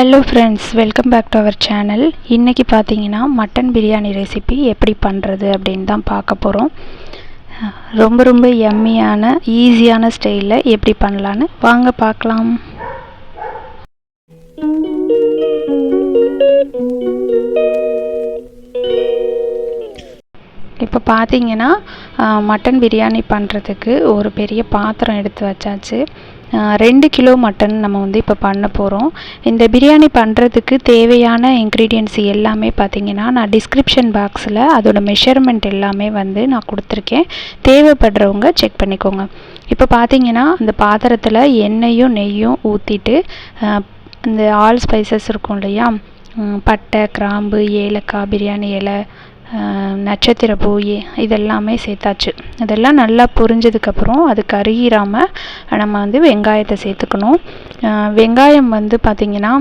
Hello friends welcome back to our channel இன்றைக்கி பார்த்தீங்கன்னா mutton biryani recipe எப்படி பண்ணுறது அப்படின்னு தான் பார்க்க போகிறோம் ரொம்ப ரொம்ப எம்மியான ஈஸியான ஸ்டைலில் எப்படி பண்ணலான்னு வாங்க பார்க்கலாம். இப்போ பார்த்தீங்கன்னா மட்டன் பிரியாணி பண்ணுறதுக்கு ஒரு பெரிய பாத்திரம் எடுத்து வச்சாச்சு. ரெண்டு கிலோ மட்டன் நம்ம வந்து இப்போ பண்ண போகிறோம் இந்த பிரியாணி பண்ணுறதுக்கு தேவையான இன்க்ரீடியன்ஸ் எல்லாமே பார்த்திங்கன்னா நான் டிஸ்கிரிப்ஷன் பாக்ஸில் அதோட மெஷர்மெண்ட் எல்லாமே வந்து நான் கொடுத்துருக்கேன். தேவைப்படுறவங்க செக் பண்ணிக்கோங்க. இப்போ பார்த்தீங்கன்னா அந்த பாத்திரத்தில் எண்ணெயும் நெய்யும் ஊற்றிட்டு இந்த ஆல் ஸ்பைசஸ் இருக்கும் இல்லையா? பட்டை கிராம்பு ஏலக்காய் பிரியாணி இலை நட்சத்திர பூ இதெல்லாமே சேர்த்தாச்சு. இதெல்லாம் நல்லா பொரிஞ்சதுக்கப்புறம் அது கருகிராமல் நம்ம வந்து வெங்காயத்தை சேர்த்துக்கணும். வெங்காயம் வந்து பார்த்திங்கன்னா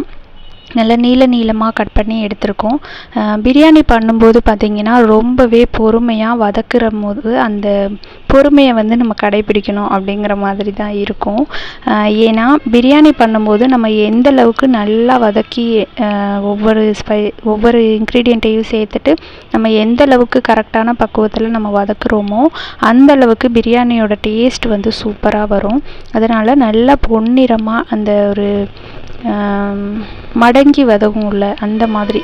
நல்லா நீள நீளமாக கட் பண்ணி எடுத்திருக்கோம். பிரியாணி பண்ணும்போது பார்த்திங்கன்னா ரொம்பவே பொறுமையாக வதக்குற போது அந்த பொறுமையை வந்து நம்ம கடைபிடிக்கணும் அப்படிங்கிற மாதிரி தான் இருக்கும். ஏன்னா பிரியாணி பண்ணும்போது நம்ம எந்த அளவுக்கு நல்லா வதக்கி ஒவ்வொரு ஸ்பை ஒவ்வொரு இன்க்ரீடியண்ட்டையும் சேர்த்துட்டு நம்ம எந்த அளவுக்கு கரெக்டான பக்குவத்தில் நம்ம வதக்குறோமோ அந்த அளவுக்கு பிரியாணியோட டேஸ்ட் வந்து சூப்பராக வரும். அதனால் நல்லா பொன்னிறமாக அந்த ஒரு மடங்கி வதங்கும்ல அந்த மாதிரி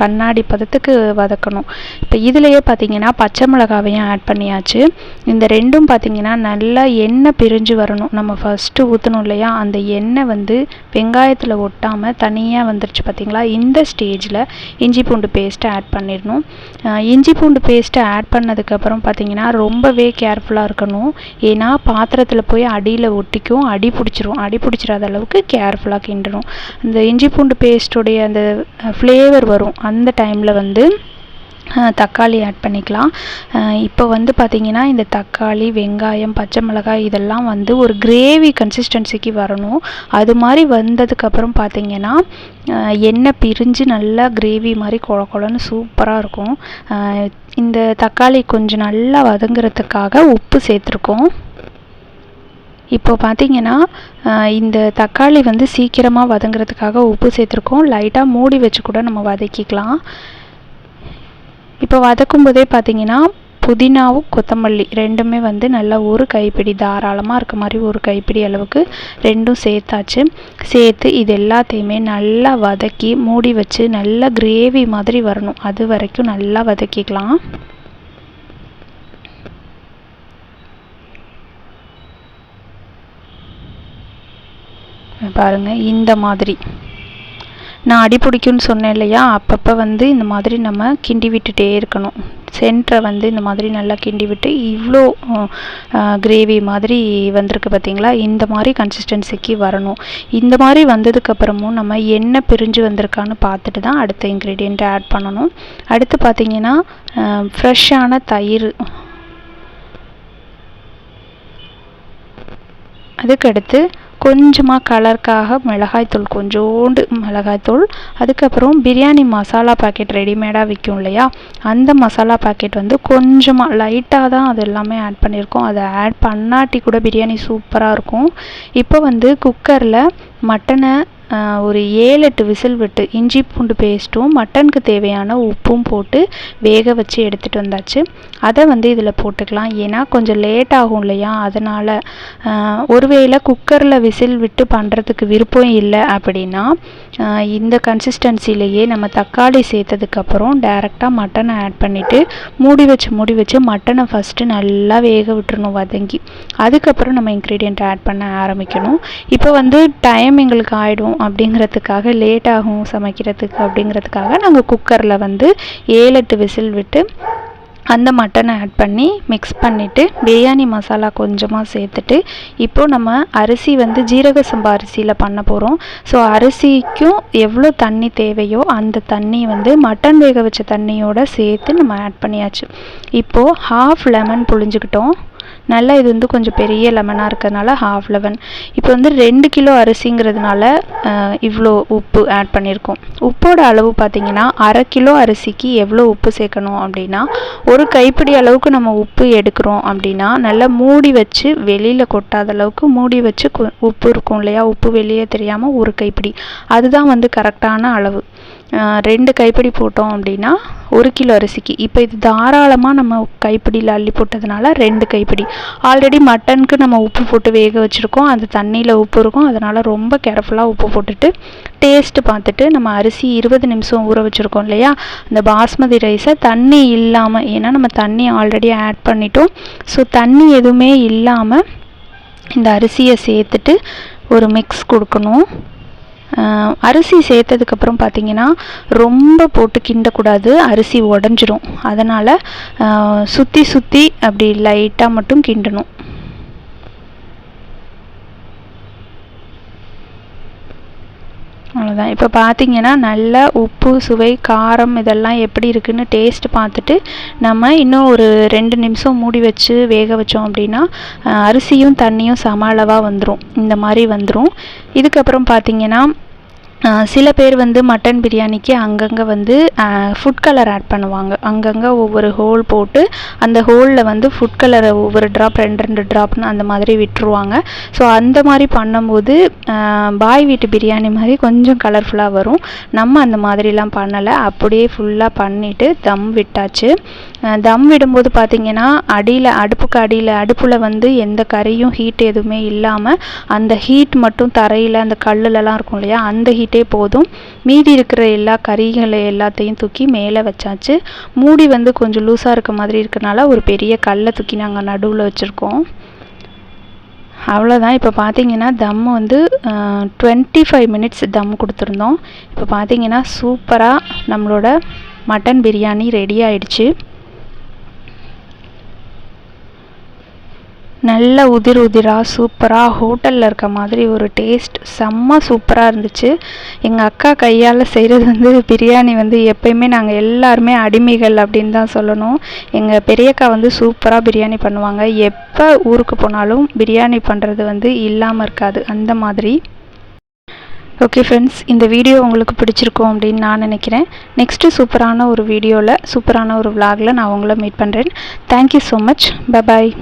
கண்ணாடி பதத்துக்கு வதக்கணும். இப்போ இதுலேயே பார்த்தீங்கன்னா பச்சை மிளகாவையும் ஆட் பண்ணியாச்சு. இந்த ரெண்டும் பார்த்தீங்கன்னா நல்லா எண்ணெய் பிரிஞ்சு வரணும். நம்ம ஃபஸ்ட்டு ஊற்றணும் இல்லையா? அந்த எண்ணெய் வந்து வெங்காயத்தில் ஒட்டாமல் தனியாக வந்துருச்சு பார்த்தீங்களா இந்த ஸ்டேஜில் இஞ்சி பூண்டு பேஸ்ட்டை ஆட் பண்ணிடணும். இஞ்சி பூண்டு பேஸ்ட்டை ஆட் பண்ணதுக்கப்புறம் பார்த்தீங்கன்னா ரொம்பவே கேர்ஃபுல்லாக இருக்கணும். ஏன்னா பாத்திரத்தில் போய் அடியில் ஒட்டிக்கும் அடி பிடிச்சிரும். அடி பிடிச்சிடாத அளவுக்கு கேர்ஃபுல்லாக கிண்டணும் இந்த இஞ்சி பூண்டு பேஸ்ட்டுடைய அந்த ஃப்ளேவர் வரும். அந்த டைமில் வந்து தக்காளி ஆட் பண்ணிக்கலாம். இப்போ வந்து பார்த்திங்கன்னா இந்த தக்காளி வெங்காயம் பச்சை மிளகாய் இதெல்லாம் வந்து ஒரு கிரேவி கன்சிஸ்டன்சிக்கு வரணும். அது மாதிரி வந்ததுக்கப்புறம் பார்த்திங்கன்னா எண்ணெய் பிரிஞ்சு நல்லா கிரேவி மாதிரி குழ குழன்னு சூப்பராக இருக்கும். இந்த தக்காளி கொஞ்சம் நல்லா வதங்குறதுக்காக உப்பு சேர்த்துருக்கோம். இப்போ பார்த்தீங்கன்னா இந்த தக்காளி வந்து சீக்கிரமாக வதங்குறதுக்காக உப்பு சேர்த்துருக்கோம். லைட்டாக மூடி வச்சு கூட நம்ம வதக்கிக்கலாம். இப்போ வதக்கும் போதே பார்த்தீங்கன்னா புதினாவும் கொத்தமல்லி ரெண்டுமே வந்து நல்லா ஒரு கைப்பிடி தாராளமாக இருக்க மாதிரி ஒரு கைப்பிடி அளவுக்கு ரெண்டும் சேர்த்தாச்சு. சேர்த்து இது எல்லாத்தையுமே நல்லா வதக்கி மூடி வச்சு நல்லா கிரேவி மாதிரி வரணும். அது வரைக்கும் நல்லா வதக்கிக்கலாம். பாருங்கள் இந்த மாதிரி. நான் அடிபிடிக்குன்னு சொன்னேன் இல்லையா? அப்பப்போ வந்து இந்த மாதிரி நம்ம கிண்டி விட்டுட்டே இருக்கணும். சென்டரை வந்து இந்த மாதிரி நல்லா கிண்டி விட்டு இவ்வளோ கிரேவி மாதிரி வந்திருக்கு பார்த்தீங்களா இந்த மாதிரி கன்சிஸ்டன்சிக்கு வரணும். இந்த மாதிரி வந்ததுக்கப்புறமும் நம்ம என்ன பிரிஞ்சு வந்திருக்கான்னு பார்த்துட்டு தான் அடுத்த இன்க்ரீடியண்ட்டை ஆட் பண்ணணும். அடுத்து பார்த்திங்கன்னா ஃப்ரெஷ்ஷான தயிர். அதுக்கடுத்து கொஞ்சமாக கலருக்காக மிளகாய்த்தூள் கொஞ்சோண்டு மிளகாய்த்தூள் அதுக்கப்புறம் பிரியாணி மசாலா பாக்கெட் ரெடிமேடாக விற்கும் இல்லையா? அந்த மசாலா பாக்கெட் வந்து கொஞ்சமாக லைட்டாக தான் அது எல்லாமே ஆட் பண்ணியிருக்கோம். அதை ஆட் பண்ணாட்டி கூட பிரியாணி சூப்பராக இருக்கும். இப்போ வந்து குக்கரில் மட்டனை ஒரு ஏழு எட்டு விசில் விட்டு இஞ்சி பூண்டு பேஸ்ட்டும் மட்டனுக்கு தேவையான உப்பும் போட்டு வேக வச்சு எடுத்துகிட்டு வந்தாச்சு. அதை வந்து இதில் போட்டுக்கலாம். ஏன்னா கொஞ்சம் லேட் ஆகும் இல்லையா? அதனால் ஒருவேளை குக்கரில் விசில் விட்டு பண்ணுறதுக்கு விருப்பம் இல்லை அப்படின்னா இந்த கன்சிஸ்டன்சிலேயே நம்ம தக்காளி சேர்த்ததுக்கப்புறம் டேரெக்டாக மட்டனை ஆட் பண்ணிவிட்டு மூடி வச்சு மூடி வச்சு மட்டனை ஃபஸ்ட்டு நல்லா வேக விட்டுறணும் வதங்கி. அதுக்கப்புறம் நம்ம இன்க்ரீடியண்ட் ஆட் பண்ண ஆரம்பிக்கணும். இப்போ வந்து டைம் எங்களுக்கு ஆகிடும் அப்படிங்கிறதுக்காக லேட் ஆகும் சமைக்கிறதுக்கு அப்படிங்கிறதுக்காக நாங்கள் குக்கரில் வந்து ஏழு எட்டு விசில் விட்டு அந்த மட்டனை ஆட் பண்ணி மிக்ஸ் பண்ணிவிட்டு பிரியாணி மசாலா கொஞ்சமாக சேர்த்துட்டு இப்போது நம்ம அரிசி வந்து ஜீரக சம்பா அரிசியில் பண்ண போகிறோம் ஸோ அரிசிக்கும் எவ்வளோ தண்ணி தேவையோ அந்த தண்ணி வந்து மட்டன் வேக வச்ச தண்ணியோடு சேர்த்து நம்ம ஆட் பண்ணியாச்சு. இப்போது ஹாஃப் லெமன் புழிஞ்சுக்கிட்டோம். நல்லா இது வந்து கொஞ்சம் பெரிய லெமனாக இருக்கிறதுனால ஹாஃப் லெமன் இப்போ வந்து ரெண்டு கிலோ அரிசிங்கிறதுனால இவ்வளோ உப்பு ஆட் பண்ணியிருக்கோம் உப்போட அளவு பார்த்திங்கன்னா அரை கிலோ அரிசிக்கு எவ்வளோ உப்பு சேர்க்கணும் அப்படின்னா ஒரு கைப்பிடி அளவுக்கு நம்ம உப்பு எடுக்கிறோம் அப்படின்னா நல்லா மூடி வச்சு வெளியில் கொட்டாத அளவுக்கு மூடி வச்சு உப்பு இருக்கும் இல்லையா? உப்பு வெளியே தெரியாமல் ஒரு கைப்பிடி. அதுதான் வந்து கரெக்டான அளவு. ரெண்டு கைப்பிடி போட்டோம் அப்படின்னா ஒரு கிலோ அரிசிக்கு. இப்போ இது தாராளமாக நம்ம கைப்பிடியில் அள்ளி போட்டதுனால ரெண்டு கைப்பிடி. ஆல்ரெடி மட்டனுக்கு நம்ம உப்பு போட்டு வேக வச்சுருக்கோம். அந்த தண்ணியில் உப்பு இருக்கும். அதனால் ரொம்ப கேர்ஃபுல்லாக உப்பு போட்டுட்டு டேஸ்ட்டு பார்த்துட்டு நம்ம அரிசி இருபது நிமிஷம் ஊற வச்சுருக்கோம் இல்லையா? இந்த பாஸ்மதி ரைஸை தண்ணி இல்லாமல் ஏன்னா நம்ம தண்ணி ஆல்ரெடி ஆட் பண்ணிட்டோம். ஸோ தண்ணி எதுவுமே இல்லாமல் இந்த அரிசியை சேர்த்துட்டு ஒரு மிக்ஸ் கொடுக்கணும். அரிசி சேர்த்ததுக்கப்புறம் பார்த்திங்கன்னா ரொம்ப போட்டு கிண்டக்கூடாது. அரிசி உடஞ்சிரும். அதனால் சுற்றி சுற்றி அப்படி லைட்டாக மட்டும் கிண்டணும். அவ்வளோதான் இப்போ பார்த்தீங்கன்னா நல்லா உப்பு சுவை காரம் இதெல்லாம் எப்படி இருக்குன்னு டேஸ்ட் பார்த்துட்டு நம்ம இன்னும் ஒரு ரெண்டு நிமிஷம் மூடி வச்சு வேக வச்சோம் அப்படின்னா அரிசியும் தண்ணியும் சம அளவாக வந்துடும் இந்த மாதிரி வந்துடும் இதுக்கப்புறம் பார்த்தீங்கன்னா சில பேர் வந்து மட்டன் பிரியாணிக்கு அங்கங்கே வந்து ஃபுட் கலர் ஆட் பண்ணுவாங்க. அங்கங்கே ஒவ்வொரு ஹோல் போட்டு அந்த ஹோலில் வந்து ஃபுட் கலரை ஒவ்வொரு ட்ராப் ரெண்டு ரெண்டு ட்ராப்னு அந்த மாதிரி விட்டுருவாங்க. ஸோ அந்த மாதிரி பண்ணும்போது பாய் வீட்டு பிரியாணி மாதிரி கொஞ்சம் கலர்ஃபுல்லாக வரும். நம்ம அந்த மாதிரிலாம் பண்ணலை. அப்படியே ஃபுல்லாக பண்ணிவிட்டு தம் விட்டாச்சு. தம் விடும்போது பார்த்திங்கன்னா அடியில் அடுப்புக்கு அடியில் அடுப்பில் வந்து எந்த கறியும் ஹீட் எதுவுமே இல்லாமல் அந்த ஹீட் மட்டும் தரையில் அந்த கல்லுலலாம் இருக்கும் இல்லையா அந்த ஹீட் ஊற்றிட்டே போதும். மீதி இருக்கிற எல்லா கறிகளை எல்லாத்தையும் தூக்கி மேலே வச்சாச்சு. மூடி வந்து கொஞ்சம் லூஸாக இருக்க மாதிரி இருக்கனால ஒரு பெரிய கல்லை தூக்கி நாங்கள் நடுவில் வச்சுருக்கோம். அவ்வளோதான் இப்போ பார்த்தீங்கன்னா தம் வந்து டுவெண்ட்டி ஃபைவ் மினிட்ஸ் தம் கொடுத்துருந்தோம். இப்போ பார்த்தீங்கன்னா சூப்பராக நம்மளோட மட்டன் பிரியாணி ரெடி ஆயிடுச்சு. நல்ல உதிர் உதிராக சூப்பராக ஹோட்டலில் இருக்க மாதிரி ஒரு டேஸ்ட் செம்ம சூப்பராக இருந்துச்சு. எங்கள் அக்கா கையால் செய்கிறது வந்து பிரியாணி வந்து எப்பயுமே நாங்கள் எல்லாருமே அடிமைகள் அப்படின்னு தான் சொல்லணும். எங்கள் பெரியக்கா வந்து சூப்பராக பிரியாணி பண்ணுவாங்க. எப்போ ஊருக்கு போனாலும் பிரியாணி பண்ணுறது வந்து இல்லாமல் இருக்காது. அந்த மாதிரி. ஓகே ஃப்ரெண்ட்ஸ் இந்த வீடியோ உங்களுக்கு பிடிச்சிருக்கும் அப்படின்னு நான் நினைக்கிறேன். நெக்ஸ்ட்டு சூப்பரான ஒரு வீடியோவில் சூப்பரான ஒரு விலாகில் நான் உங்களை மீட் பண்ணுறேன் தேங்க்யூ ஸோ மச் பபாய்